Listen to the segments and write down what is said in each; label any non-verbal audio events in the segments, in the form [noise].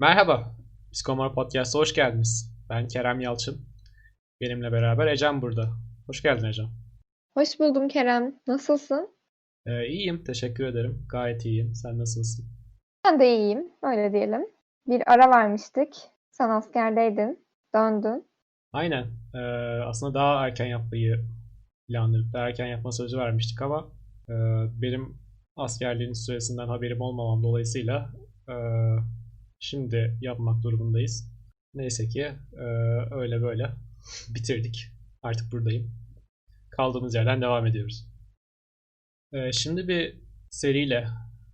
Merhaba, Psikomor Podcast'a hoş geldiniz. Ben Kerem Yalçın. Benimle beraber Ecem burada. Hoş geldin Ecem. Hoş buldum Kerem. Nasılsın? Ee, iyiyim, teşekkür ederim. Gayet iyiyim. Sen nasılsın? Ben de iyiyim, öyle diyelim. Bir ara vermiştik. Sen askerdeydin, döndün. Aynen. Ee, aslında daha erken yapmayı planladık. Daha erken yapma sözü vermiştik ama e, benim askerliğin süresinden haberim olmamam dolayısıyla e, şimdi yapmak durumundayız. Neyse ki e, öyle böyle bitirdik. Artık buradayım. Kaldığımız yerden devam ediyoruz. E, şimdi bir seriyle,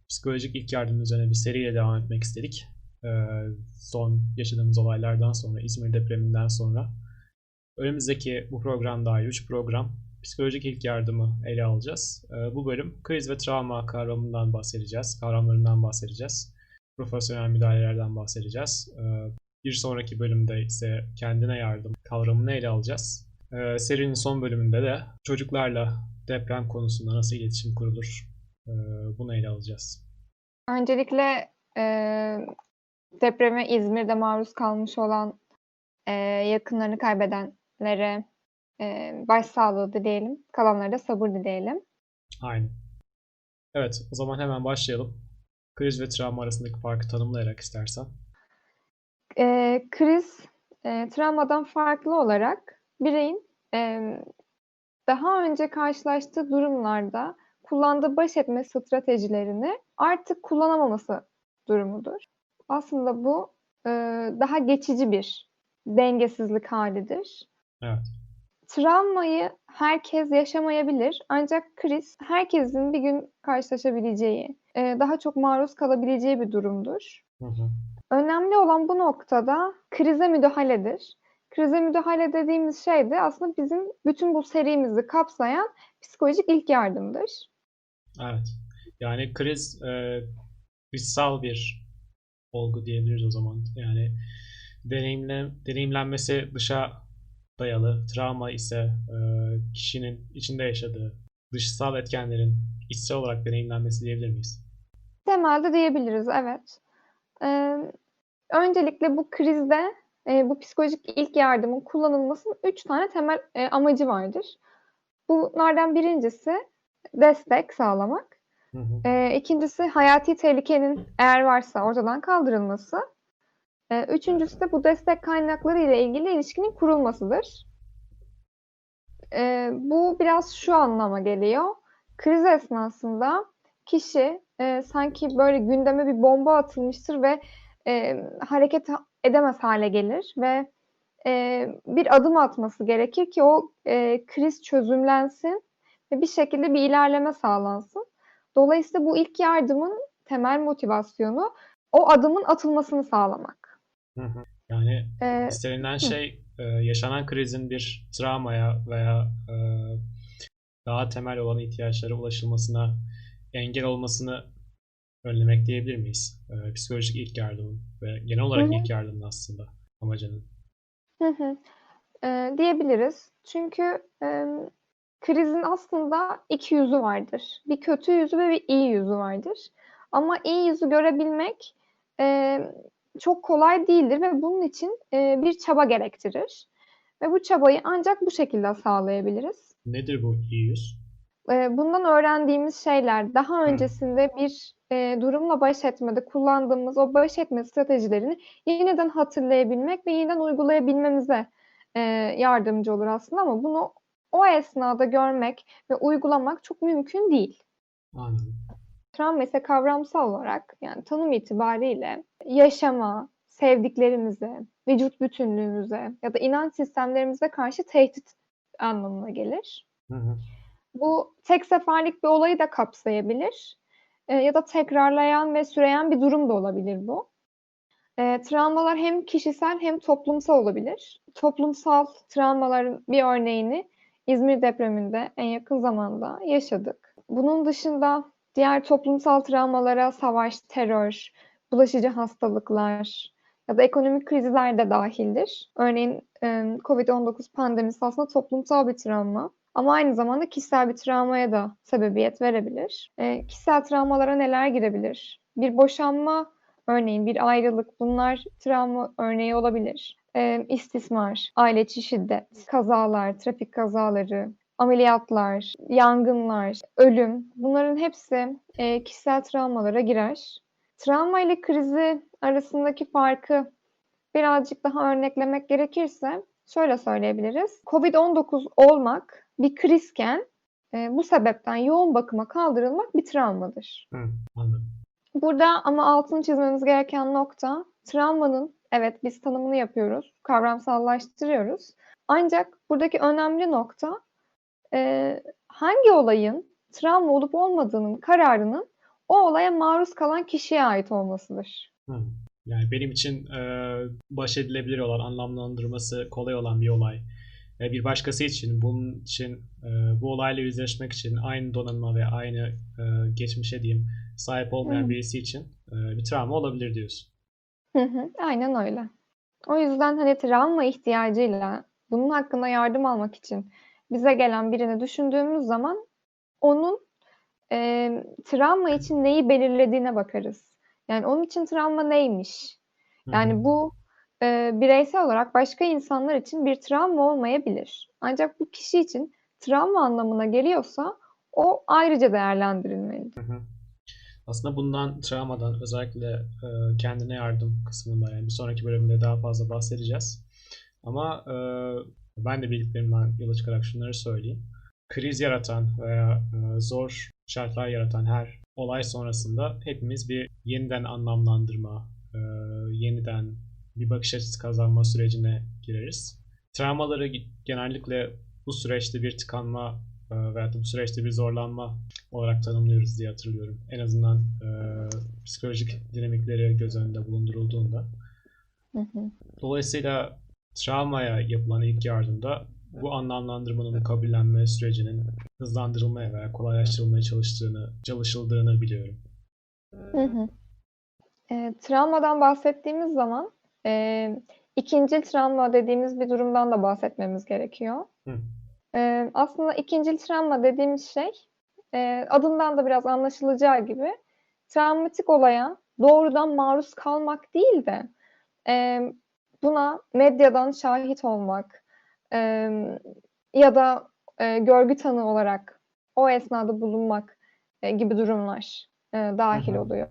psikolojik ilk yardım üzerine bir seriyle devam etmek istedik. E, son yaşadığımız olaylardan sonra, İzmir depreminden sonra. Önümüzdeki bu program dahil 3 program psikolojik ilk yardımı ele alacağız. E, bu bölüm kriz ve travma kavramından bahsedeceğiz, kavramlarından bahsedeceğiz. Profesyonel müdahalelerden bahsedeceğiz. E, bir sonraki bölümde ise kendine yardım kavramını ele alacağız. Ee, serinin son bölümünde de çocuklarla deprem konusunda nasıl iletişim kurulur ee, bunu ele alacağız. Öncelikle e, depreme İzmir'de maruz kalmış olan e, yakınlarını kaybedenlere e, başsağlığı dileyelim. Kalanlara da sabır dileyelim. Aynen. Evet, o zaman hemen başlayalım. Kriz ve travma arasındaki farkı tanımlayarak istersen. E, kriz, e, travmadan farklı olarak bireyin e, daha önce karşılaştığı durumlarda kullandığı baş etme stratejilerini artık kullanamaması durumudur. Aslında bu e, daha geçici bir dengesizlik halidir. Evet. Travmayı herkes yaşamayabilir ancak kriz herkesin bir gün karşılaşabileceği, e, daha çok maruz kalabileceği bir durumdur. Hı hı. Önemli olan bu noktada krize müdahaledir. Krize müdahale dediğimiz şey de aslında bizim bütün bu serimizi kapsayan psikolojik ilk yardımdır. Evet. Yani kriz e, dışsal bir olgu diyebiliriz o zaman. Yani deneyimle, deneyimlenmesi dışa dayalı. Travma ise e, kişinin içinde yaşadığı dışsal etkenlerin içsel olarak deneyimlenmesi diyebilir miyiz? Temelde diyebiliriz, evet. Ee, öncelikle bu krizde e, bu psikolojik ilk yardımın kullanılmasının üç tane temel e, amacı vardır. Bunlardan birincisi destek sağlamak. Hı hı. E, ikincisi hayati tehlikenin eğer varsa ortadan kaldırılması. E, üçüncüsü de bu destek kaynakları ile ilgili ilişkinin kurulmasıdır. E, bu biraz şu anlama geliyor. Kriz esnasında kişi e, sanki böyle gündeme bir bomba atılmıştır ve e, hareket edemez hale gelir ve e, bir adım atması gerekir ki o kriz çözümlensin ve bir şekilde bir ilerleme sağlansın. Dolayısıyla bu ilk yardımın temel motivasyonu o adımın atılmasını sağlamak. Hı hı. Yani Ee, istenilen şey e, yaşanan krizin bir travmaya veya e, daha temel olan ihtiyaçlara ulaşılmasına engel olmasını önlemek diyebilir miyiz? E, psikolojik ilk yardımın ve genel olarak Hı hı. ilk yardımın aslında amacının. Hı hı. Eee, diyebiliriz. Çünkü emm, krizin aslında iki yüzü vardır. Bir kötü yüzü ve bir iyi yüzü vardır. Ama iyi yüzü görebilmek eee, çok kolay değildir ve bunun için eee, bir çaba gerektirir. Ve bu çabayı ancak bu şekilde sağlayabiliriz. Nedir bu yüz? Eee, bundan öğrendiğimiz şeyler daha öncesinde bir eee, durumla baş etmede kullandığımız o baş etme stratejilerini yeniden hatırlayabilmek ve yeniden uygulayabilmemize eee, yardımcı olur aslında ama bunu o esnada görmek ve uygulamak çok mümkün değil. Anladım. Travma ise kavramsal olarak yani tanım itibariyle yaşama, sevdiklerimize, vücut bütünlüğümüze ya da inanç sistemlerimize karşı tehdit anlamına gelir. Hı hı. Bu tek seferlik bir olayı da kapsayabilir. Eee, ya da tekrarlayan ve süreyen bir durum da olabilir bu. Eee, travmalar hem kişisel hem toplumsal olabilir. Toplumsal travmaların bir örneğini İzmir depreminde en yakın zamanda yaşadık. Bunun dışında diğer toplumsal travmalara savaş, terör, bulaşıcı hastalıklar ya da ekonomik krizler de dahildir. Örneğin emm, COVID-19 pandemisi aslında toplumsal bir travma. Ama aynı zamanda kişisel bir travmaya da sebebiyet verebilir. Eee, kişisel travmalara neler girebilir? Bir boşanma örneğin bir ayrılık bunlar travma örneği olabilir. Ee, istismar, aile içi şiddet, kazalar, trafik kazaları, ameliyatlar, yangınlar, ölüm bunların hepsi e, kişisel travmalara girer. Travma ile krizi arasındaki farkı birazcık daha örneklemek gerekirse şöyle söyleyebiliriz. Covid-19 olmak bir krizken e, bu sebepten yoğun bakıma kaldırılmak bir travmadır. Hı, anladım. Burada ama altını çizmemiz gereken nokta travmanın evet biz tanımını yapıyoruz, kavramsallaştırıyoruz. Ancak buradaki önemli nokta e, hangi olayın travma olup olmadığının kararının o olaya maruz kalan kişiye ait olmasıdır. Hı. Yani benim için e, baş edilebilir olan, anlamlandırması kolay olan bir olay. E, bir başkası için, bunun için, e, bu olayla yüzleşmek için aynı donanıma ve aynı e, geçmişe diyeyim sahip olmayan Hı. birisi için e, bir travma olabilir diyorsun. Hı hı, aynen öyle. O yüzden hani travma ihtiyacıyla bunun hakkında yardım almak için bize gelen birini düşündüğümüz zaman onun e, travma için neyi belirlediğine bakarız. Yani onun için travma neymiş? Yani bu e, bireysel olarak başka insanlar için bir travma olmayabilir. Ancak bu kişi için travma anlamına geliyorsa o ayrıca değerlendirilmeli. Hı hı. Aslında bundan, travmadan özellikle e, kendine yardım kısmında yani bir sonraki bölümde daha fazla bahsedeceğiz. Ama e, ben de bildiklerimden yola çıkarak şunları söyleyeyim. Kriz yaratan veya e, zor şartlar yaratan her olay sonrasında hepimiz bir yeniden anlamlandırma, e, yeniden bir bakış açısı kazanma sürecine gireriz. Travmaları genellikle bu süreçte bir tıkanma e, veya bu süreçte bir zorlanma olarak tanımlıyoruz diye hatırlıyorum. En azından e, psikolojik dinamikleri göz önünde bulundurulduğunda. Hı hı. Dolayısıyla travmaya yapılan ilk yardımda bu anlamlandırmanın kabullenme sürecinin hızlandırılmaya veya kolaylaştırılmaya çalıştığını, çalışıldığını biliyorum. Hı hı. E, travmadan bahsettiğimiz zaman e, ikincil travma dediğimiz bir durumdan da bahsetmemiz gerekiyor. Hı. E, aslında ikincil travma dediğimiz şey e, adından da biraz anlaşılacağı gibi travmatik olaya doğrudan maruz kalmak değil de e, buna medyadan şahit olmak e, ya da e, görgü tanığı olarak o esnada bulunmak e, gibi durumlar e, dahil oluyor.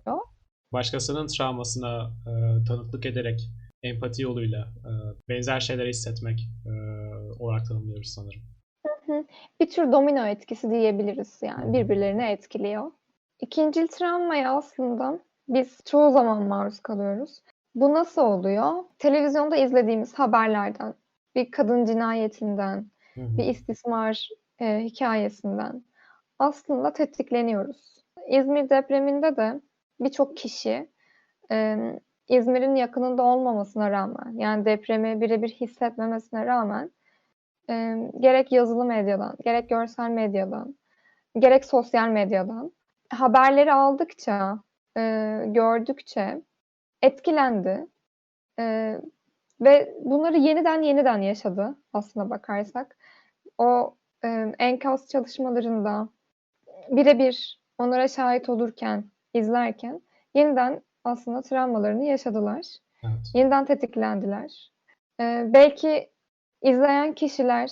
Başkasının travmasına e, tanıklık ederek empati yoluyla e, benzer şeyler hissetmek e, olarak tanımlıyoruz sanırım. Bir tür domino etkisi diyebiliriz yani hı. birbirlerini etkiliyor. İkincil travmaya aslında biz çoğu zaman maruz kalıyoruz. Bu nasıl oluyor? Televizyonda izlediğimiz haberlerden, bir kadın cinayetinden, Hı hı. bir istismar e, hikayesinden aslında tetikleniyoruz. İzmir depreminde de birçok kişi e, İzmir'in yakınında olmamasına rağmen, yani depremi birebir hissetmemesine rağmen e, gerek yazılı medyadan, gerek görsel medyadan, gerek sosyal medyadan haberleri aldıkça, e, gördükçe etkilendi E, ve bunları yeniden yeniden yaşadı aslına bakarsak. O e, enkaz çalışmalarında birebir onlara şahit olurken, izlerken yeniden aslında travmalarını yaşadılar. Evet. Yeniden tetiklendiler. E, belki izleyen kişiler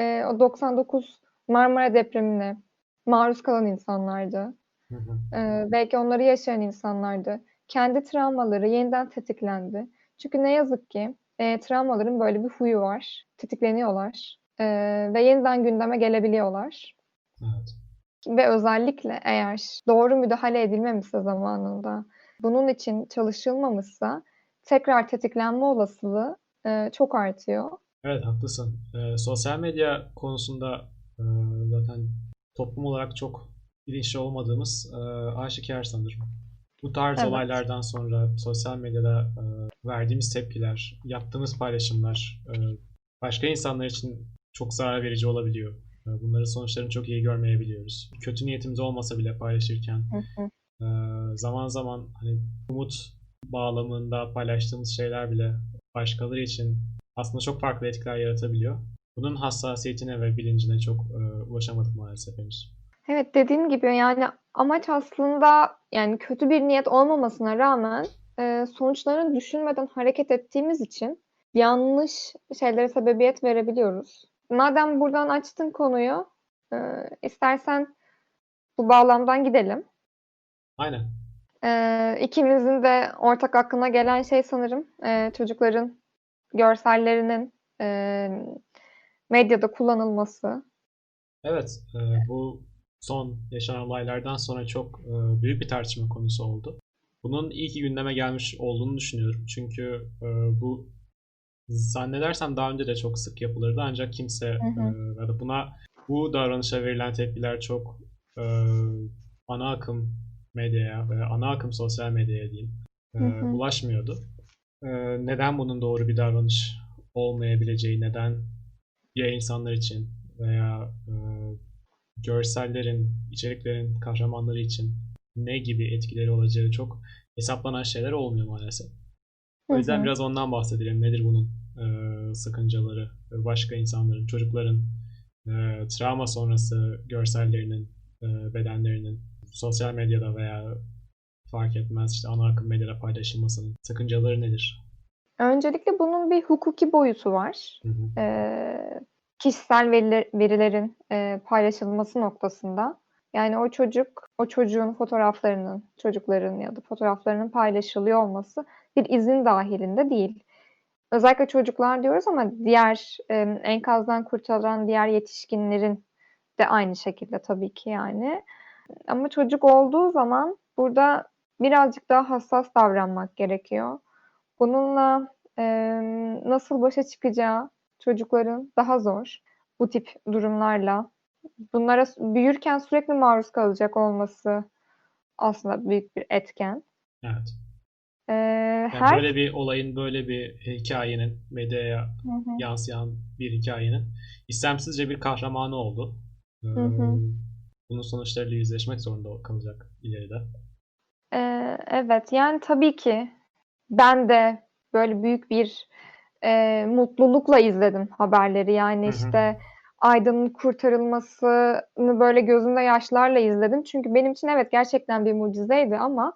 e, o 99 Marmara depremine maruz kalan insanlardı. Hı hı. E, belki onları yaşayan insanlardı. Kendi travmaları yeniden tetiklendi. Çünkü ne yazık ki e, travmaların böyle bir huyu var. Tetikleniyorlar. E, ve yeniden gündeme gelebiliyorlar. Evet. Ve özellikle eğer doğru müdahale edilmemişse zamanında, bunun için çalışılmamışsa tekrar tetiklenme olasılığı e, çok artıyor. Evet haklısın. Ee, sosyal medya konusunda e, zaten toplum olarak çok bilinçli olmadığımız e, aşikar sanırım. Bu tarz Evet. olaylardan sonra sosyal medyada e, verdiğimiz tepkiler, yaptığımız paylaşımlar e, başka insanlar için çok zarar verici olabiliyor. E, bunların sonuçlarını çok iyi görmeyebiliyoruz. Kötü niyetimiz olmasa bile paylaşırken Hı hı. e, zaman zaman hani umut bağlamında paylaştığımız şeyler bile başkaları için aslında çok farklı etkiler yaratabiliyor. Bunun hassasiyetine ve bilincine çok e, ulaşamadık maalesef henüz. Evet dediğim gibi yani amaç aslında yani kötü bir niyet olmamasına rağmen eee, sonuçlarını düşünmeden hareket ettiğimiz için yanlış şeylere sebebiyet verebiliyoruz. Madem buradan açtın konuyu, eee, istersen bu bağlamdan gidelim. Aynen. Eee, ikimizin de ortak aklına gelen şey sanırım eee, çocukların görsellerinin eee, medyada kullanılması. Evet, e, bu son yaşanan olaylardan sonra çok e, büyük bir tartışma konusu oldu. Bunun iyi ki gündeme gelmiş olduğunu düşünüyorum. Çünkü e, bu zannedersem daha önce de çok sık yapılırdı ancak kimse Hı hı. e, buna bu davranışa verilen tepkiler çok e, ana akım medyaya veya ana akım sosyal medyaya diyeyim e, Hı hı. ulaşmıyordu. E, neden bunun doğru bir davranış olmayabileceği, neden ya insanlar için veya e, görsellerin, içeriklerin kahramanları için ne gibi etkileri olacağı çok hesaplanan şeyler olmuyor maalesef. O yüzden biraz ondan bahsedelim. Nedir bunun e, sakıncaları? Başka insanların, çocukların e, travma sonrası görsellerinin, e, bedenlerinin sosyal medyada veya fark etmez işte ana akım medyada paylaşılmasının sakıncaları nedir? Öncelikle bunun bir hukuki boyutu var. Hı hı. Eee, kişisel veriler- verilerin eee, paylaşılması noktasında. Yani o çocuk, o çocuğun fotoğraflarının, çocukların ya da fotoğraflarının paylaşılıyor olması bir izin dahilinde değil. Özellikle çocuklar diyoruz ama diğer em, enkazdan kurtarılan diğer yetişkinlerin de aynı şekilde tabii ki yani. Ama çocuk olduğu zaman burada birazcık daha hassas davranmak gerekiyor. Bununla em, nasıl başa çıkacağı çocukların daha zor bu tip durumlarla. Bunlara büyürken sürekli maruz kalacak olması aslında büyük bir etken. Evet. Ee, Yani her böyle bir olayın, böyle bir hikayenin, medyaya Hı hı. yansıyan bir hikayenin istemsizce bir kahramanı oldu. Ee, bunun sonuçlarıyla yüzleşmek zorunda kalacak ileride. Ee, evet yani tabii ki ben de böyle büyük bir e, mutlulukla izledim haberleri. Yani işte Aydın'ın kurtarılmasını böyle gözümde yaşlarla izledim. Çünkü benim için evet gerçekten bir mucizeydi ama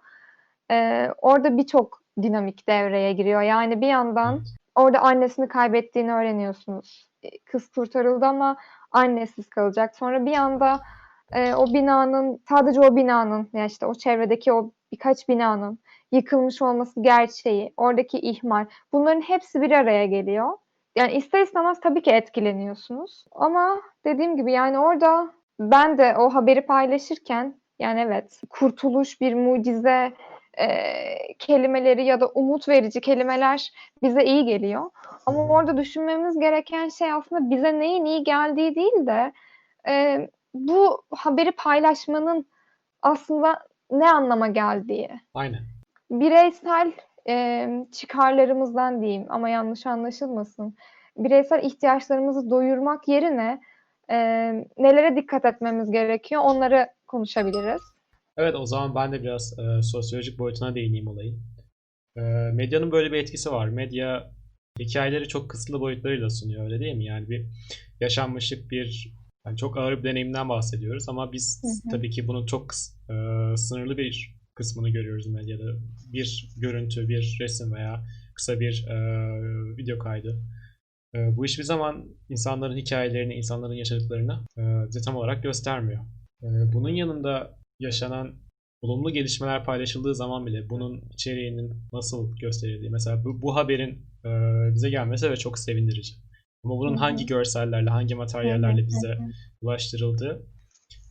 e, orada birçok dinamik devreye giriyor. Yani bir yandan Evet. orada annesini kaybettiğini öğreniyorsunuz. E, Kız kurtarıldı ama annesiz kalacak. Sonra bir anda e, o binanın sadece o binanın ya işte o çevredeki o birkaç binanın yıkılmış olması gerçeği, oradaki ihmal bunların hepsi bir araya geliyor. Yani ister istemez tabii ki etkileniyorsunuz. Ama dediğim gibi yani orada ben de o haberi paylaşırken yani evet kurtuluş bir mucize e, kelimeleri ya da umut verici kelimeler bize iyi geliyor. Ama orada düşünmemiz gereken şey aslında bize neyin iyi geldiği değil de e, bu haberi paylaşmanın aslında ne anlama geldiği. Aynen. Bireysel e, çıkarlarımızdan diyeyim ama yanlış anlaşılmasın. Bireysel ihtiyaçlarımızı doyurmak yerine e, nelere dikkat etmemiz gerekiyor onları konuşabiliriz. Evet o zaman ben de biraz e, sosyolojik boyutuna değineyim olayın. E, medyanın böyle bir etkisi var. Medya hikayeleri çok kısıtlı boyutlarıyla sunuyor öyle değil mi? Yani bir yaşanmışlık bir yani çok ağır bir deneyimden bahsediyoruz ama biz Hı hı. tabii ki bunun çok e, sınırlı bir kısmını görüyoruz medyada. Bir görüntü, bir resim veya kısa bir e, video kaydı. E, bu hiçbir zaman insanların hikayelerini, insanların yaşadıklarını e, bize tam olarak göstermiyor. E, bunun yanında yaşanan olumlu gelişmeler paylaşıldığı zaman bile bunun içeriğinin nasıl gösterildiği, mesela bu, bu haberin e, bize gelmesi ve çok sevindirici. Ama bunun hangi görsellerle, hangi materyallerle bize ulaştırıldığı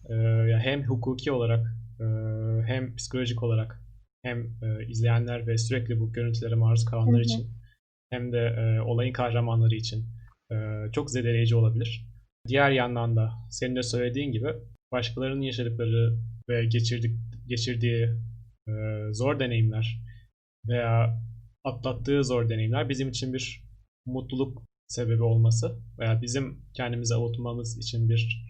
e, hem hukuki olarak hem psikolojik olarak hem e, izleyenler ve sürekli bu görüntülere maruz kalanlar için hem de e, olayın kahramanları için e, çok zedeleyici olabilir. Diğer yandan da senin de söylediğin gibi başkalarının yaşadıkları ve geçirdik, geçirdiği e, zor deneyimler veya atlattığı zor deneyimler bizim için bir mutluluk sebebi olması veya bizim kendimize avutmamız için bir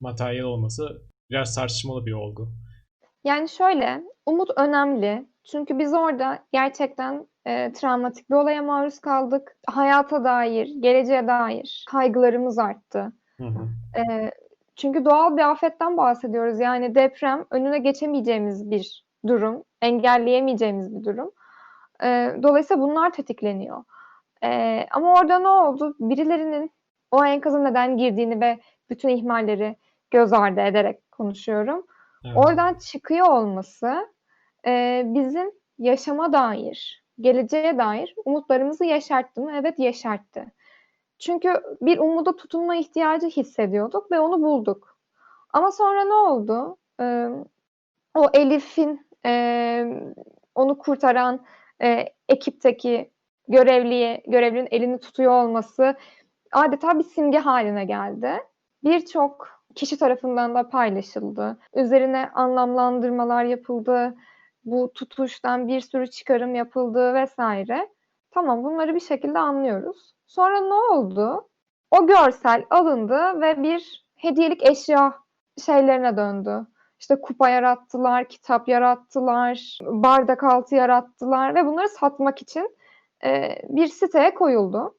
materyal olması biraz tartışmalı bir olgu. Yani şöyle, umut önemli. Çünkü biz orada gerçekten e, travmatik bir olaya maruz kaldık. Hayata dair, geleceğe dair kaygılarımız arttı. Hı hı. E, çünkü doğal bir afetten bahsediyoruz. Yani deprem önüne geçemeyeceğimiz bir durum, engelleyemeyeceğimiz bir durum. Ee, dolayısıyla bunlar tetikleniyor. Ee, ama orada ne oldu? Birilerinin o enkaza neden girdiğini ve bütün ihmalleri göz ardı ederek konuşuyorum. Oradan çıkıyor olması e, bizim yaşama dair, geleceğe dair umutlarımızı yaşarttı mı? Evet yaşarttı. Çünkü bir umuda tutunma ihtiyacı hissediyorduk ve onu bulduk. Ama sonra ne oldu? Ee, o Elif'in e, onu kurtaran e, ekipteki görevliye, görevlinin elini tutuyor olması adeta bir simge haline geldi. Birçok kişi tarafından da paylaşıldı. Üzerine anlamlandırmalar yapıldı. Bu tutuştan bir sürü çıkarım yapıldı vesaire. Tamam bunları bir şekilde anlıyoruz. Sonra ne oldu? O görsel alındı ve bir hediyelik eşya şeylerine döndü. İşte kupa yarattılar, kitap yarattılar, bardak altı yarattılar ve bunları satmak için e, bir siteye koyuldu.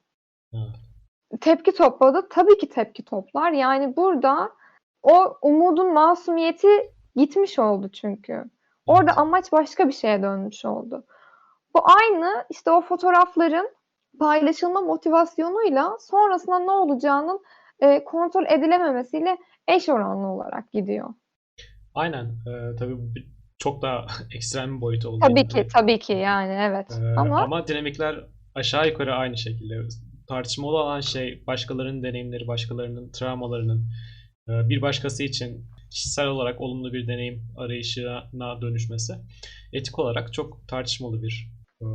Evet. Tepki topladı. Tabii ki tepki toplar. Yani burada o umudun masumiyeti gitmiş oldu çünkü. Orada amaç başka bir şeye dönmüş oldu. Bu aynı işte o fotoğrafların paylaşılma motivasyonuyla sonrasında ne olacağının e, kontrol edilememesiyle eş oranlı olarak gidiyor. Aynen. Ee, tabii çok daha [laughs] ekstrem bir boyutu oldu. Tabii yine ki, tabii ki yani evet. Ee, Ama ama dinamikler aşağı yukarı aynı şekilde. Tartışmalı olan şey başkalarının deneyimleri, başkalarının travmalarının bir başkası için kişisel olarak olumlu bir deneyim arayışına dönüşmesi. Etik olarak çok tartışmalı bir e,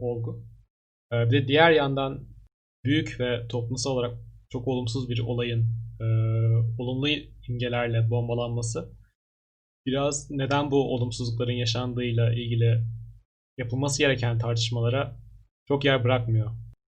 olgu. E, bir de diğer yandan büyük ve toplumsal olarak çok olumsuz bir olayın e, olumlu imgelerle bombalanması biraz neden bu olumsuzlukların yaşandığıyla ilgili yapılması gereken tartışmalara çok yer bırakmıyor.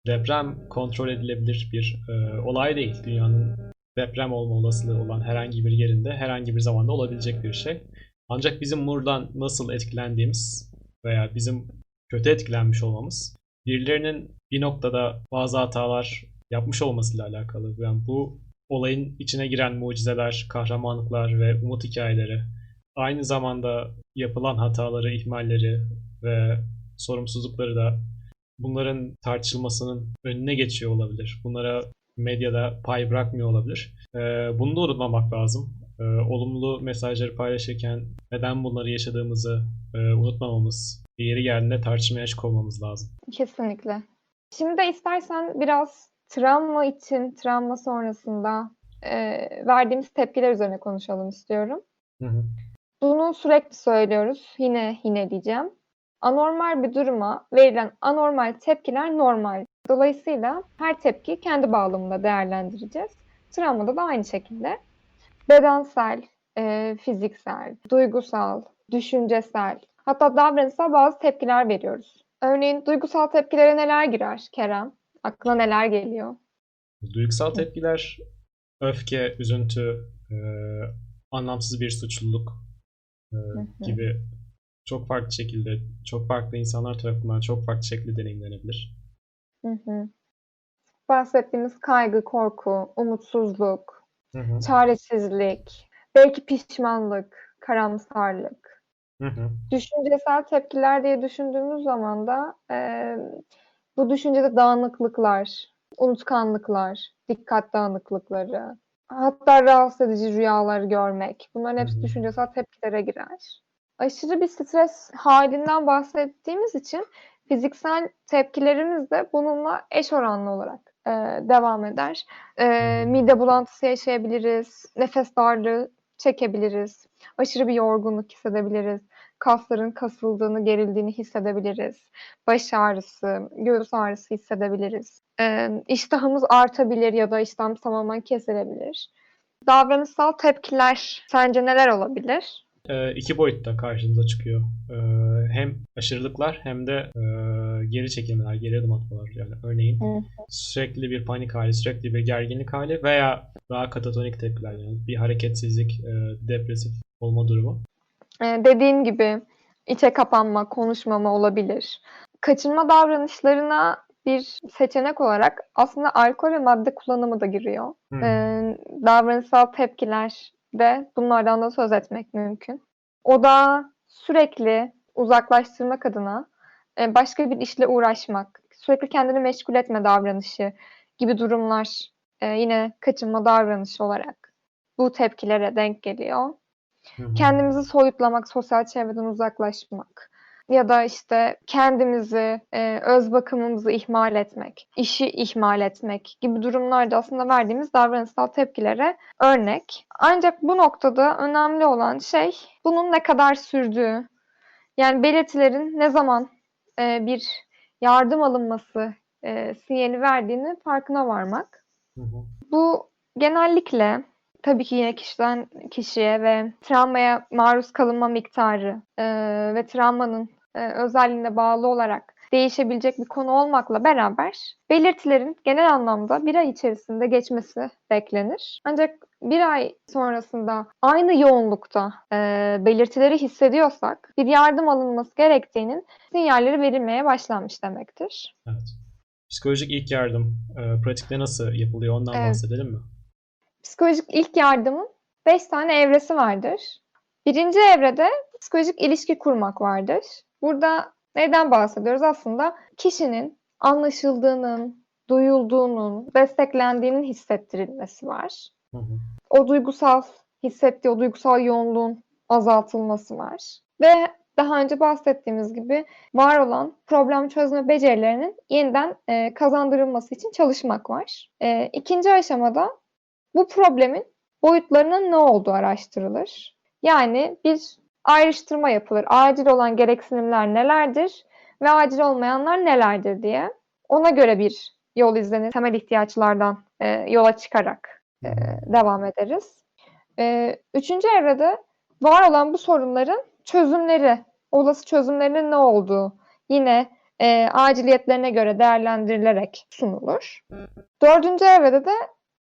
Deprem kontrol edilebilir bir e, olay değil. Dünyanın deprem olma olasılığı olan herhangi bir yerinde herhangi bir zamanda olabilecek bir şey. Ancak bizim buradan nasıl etkilendiğimiz veya bizim kötü etkilenmiş olmamız birilerinin bir noktada bazı hatalar yapmış olmasıyla alakalı. Yani bu olayın içine giren mucizeler, kahramanlıklar ve umut hikayeleri aynı zamanda yapılan hataları, ihmalleri ve sorumsuzlukları da bunların tartışılmasının önüne geçiyor olabilir. Bunlara medyada pay bırakmıyor olabilir. Ee, bunu da unutmamak lazım. Ee, olumlu mesajları paylaşırken neden bunları yaşadığımızı e, unutmamamız, bir yeri geldiğinde tartışmaya açık olmamız lazım. kesinlikle. Şimdi de istersen biraz travma için, travma sonrasında e, verdiğimiz tepkiler üzerine konuşalım istiyorum. Hı hı. Bunu sürekli söylüyoruz. Yine yine diyeceğim. Anormal bir duruma verilen anormal tepkiler normal. Dolayısıyla her tepki kendi bağlamında değerlendireceğiz. Travmada da aynı şekilde. Bedensel, e, fiziksel, duygusal, düşüncesel, hatta davranışsal bazı tepkiler veriyoruz. Örneğin duygusal tepkilere neler girer Kerem? Aklına neler geliyor? Duygusal tepkiler, öfke, üzüntü, e, anlamsız bir suçluluk e, gibi çok farklı şekilde, çok farklı insanlar tarafından çok farklı şekilde deneyimlenebilir. Hı hı. Bahsettiğimiz kaygı, korku, umutsuzluk, Hı hı. çaresizlik, belki pişmanlık, karamsarlık. Hı hı. Düşüncesel tepkiler diye düşündüğümüz zaman da e, bu düşüncede dağınıklıklar, unutkanlıklar, dikkat dağınıklıkları, hatta rahatsız edici rüyalar görmek. Bunların hepsi Hı hı. düşüncesel tepkilere girer. Aşırı bir stres halinden bahsettiğimiz için fiziksel tepkilerimiz de bununla eş oranlı olarak e, devam eder. E, mide bulantısı yaşayabiliriz, nefes darlığı çekebiliriz, aşırı bir yorgunluk hissedebiliriz, kasların kasıldığını, gerildiğini hissedebiliriz, baş ağrısı, göğüs ağrısı hissedebiliriz. E, iştahımız artabilir ya da iştahımız tamamen kesilebilir. Davranışsal tepkiler sence neler olabilir? E, iki boyutta karşımıza çıkıyor. E, hem aşırılıklar hem de e, geri çekilmeler, geri adım atmalar. Yani örneğin sürekli bir panik hali, sürekli bir gerginlik hali veya daha katatonik tepkiler yani bir hareketsizlik, e, depresif olma durumu. Ee, dediğim gibi içe kapanma, konuşmama olabilir. Kaçınma davranışlarına bir seçenek olarak aslında alkol ve madde kullanımı da giriyor. Hı. Ee, davranışsal tepkiler de bunlardan da söz etmek mümkün. O da sürekli uzaklaştırmak adına e, başka bir işle uğraşmak, sürekli kendini meşgul etme davranışı gibi durumlar e, yine kaçınma davranışı olarak bu tepkilere denk geliyor. Hı hı. Kendimizi soyutlamak, sosyal çevreden uzaklaşmak ya da işte kendimizi, e, öz bakımımızı ihmal etmek, işi ihmal etmek gibi durumlarda aslında verdiğimiz davranışsal tepkilere örnek. Ancak bu noktada önemli olan şey bunun ne kadar sürdüğü. Yani belirtilerin ne zaman e, bir yardım alınması e, sinyali verdiğini farkına varmak. Hı hı. Bu genellikle tabii ki yine kişiden kişiye ve travmaya maruz kalınma miktarı e, ve travmanın e, özelliğine bağlı olarak değişebilecek bir konu olmakla beraber belirtilerin genel anlamda bir ay içerisinde geçmesi beklenir. Ancak bir ay sonrasında aynı yoğunlukta e, belirtileri hissediyorsak bir yardım alınması gerektiğinin sinyalleri verilmeye başlanmış demektir. Evet. Psikolojik ilk yardım e, pratikte nasıl yapılıyor ondan Evet. bahsedelim mi? Psikolojik ilk yardımın 5 tane evresi vardır. Birinci evrede psikolojik ilişki kurmak vardır. Burada neden bahsediyoruz? Aslında kişinin anlaşıldığının, duyulduğunun, desteklendiğinin hissettirilmesi var. Hı hı. O duygusal hissettiği o duygusal yoğunluğun azaltılması var. Ve daha önce bahsettiğimiz gibi var olan problem çözme becerilerinin yeniden e, kazandırılması için çalışmak var. E, ikinci aşamada bu problemin boyutlarının ne olduğu araştırılır. Yani bir ayrıştırma yapılır. Acil olan gereksinimler nelerdir ve acil olmayanlar nelerdir diye. Ona göre bir yol izlenir. Temel ihtiyaçlardan e, yola çıkarak e, devam ederiz. E, üçüncü evrede var olan bu sorunların çözümleri, olası çözümlerinin ne olduğu yine e, aciliyetlerine göre değerlendirilerek sunulur. Dördüncü evrede de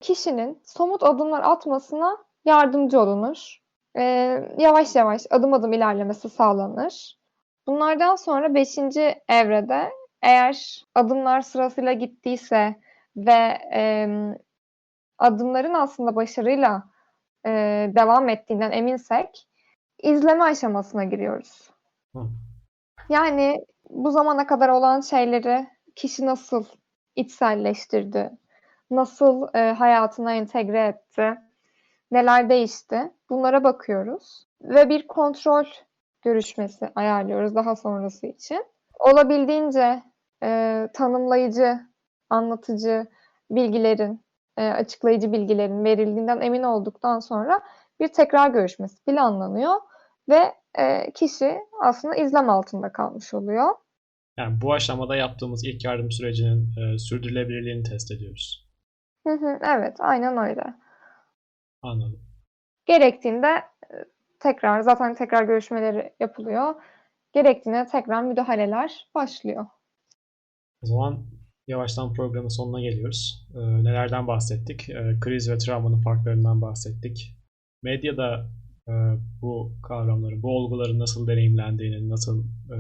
kişinin somut adımlar atmasına yardımcı olunur. E, yavaş yavaş adım adım ilerlemesi sağlanır. Bunlardan sonra beşinci evrede eğer adımlar sırasıyla gittiyse ve e, adımların aslında başarıyla e, devam ettiğinden eminsek izleme aşamasına giriyoruz. Hı. Yani bu zamana kadar olan şeyleri kişi nasıl içselleştirdi, nasıl e, hayatına entegre etti, neler değişti bunlara bakıyoruz. Ve bir kontrol görüşmesi ayarlıyoruz daha sonrası için. Olabildiğince e, tanımlayıcı, anlatıcı bilgilerin, e, açıklayıcı bilgilerin verildiğinden emin olduktan sonra bir tekrar görüşmesi planlanıyor ve e, kişi aslında izlem altında kalmış oluyor. Yani bu aşamada yaptığımız ilk yardım sürecinin e, sürdürülebilirliğini test ediyoruz. Hı hı, evet, aynen öyle. Anladım. Gerektiğinde e, tekrar, zaten tekrar görüşmeleri yapılıyor. Gerektiğinde tekrar müdahaleler başlıyor. O zaman yavaştan programın sonuna geliyoruz. E, nelerden bahsettik? E, kriz ve travmanın farklarından bahsettik. Medyada e, bu kavramların, bu olguların nasıl deneyimlendiğini, nasıl e,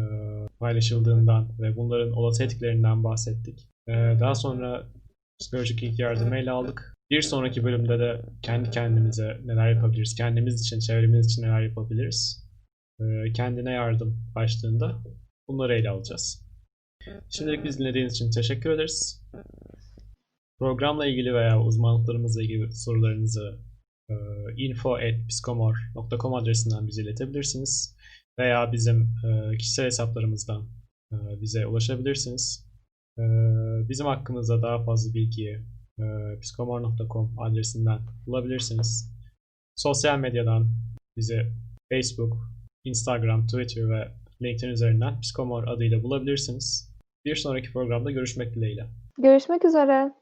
paylaşıldığından ve bunların olası etkilerinden bahsettik. E, daha sonra psikolojik ilk yardımı ele aldık. Bir sonraki bölümde de kendi kendimize neler yapabiliriz, kendimiz için, çevremiz için neler yapabiliriz, e, kendine yardım başlığında bunları ele alacağız. Şimdilik biz dinlediğiniz için teşekkür ederiz. Programla ilgili veya uzmanlıklarımızla ilgili sorularınızı e, info.psikomor.com adresinden bize iletebilirsiniz. Veya bizim e, kişisel hesaplarımızdan e, bize ulaşabilirsiniz. Bizim hakkımızda daha fazla bilgiyi e, psikomor.com adresinden bulabilirsiniz. Sosyal medyadan bizi Facebook, Instagram, Twitter ve LinkedIn üzerinden Psikomor adıyla bulabilirsiniz. Bir sonraki programda görüşmek dileğiyle. Görüşmek üzere.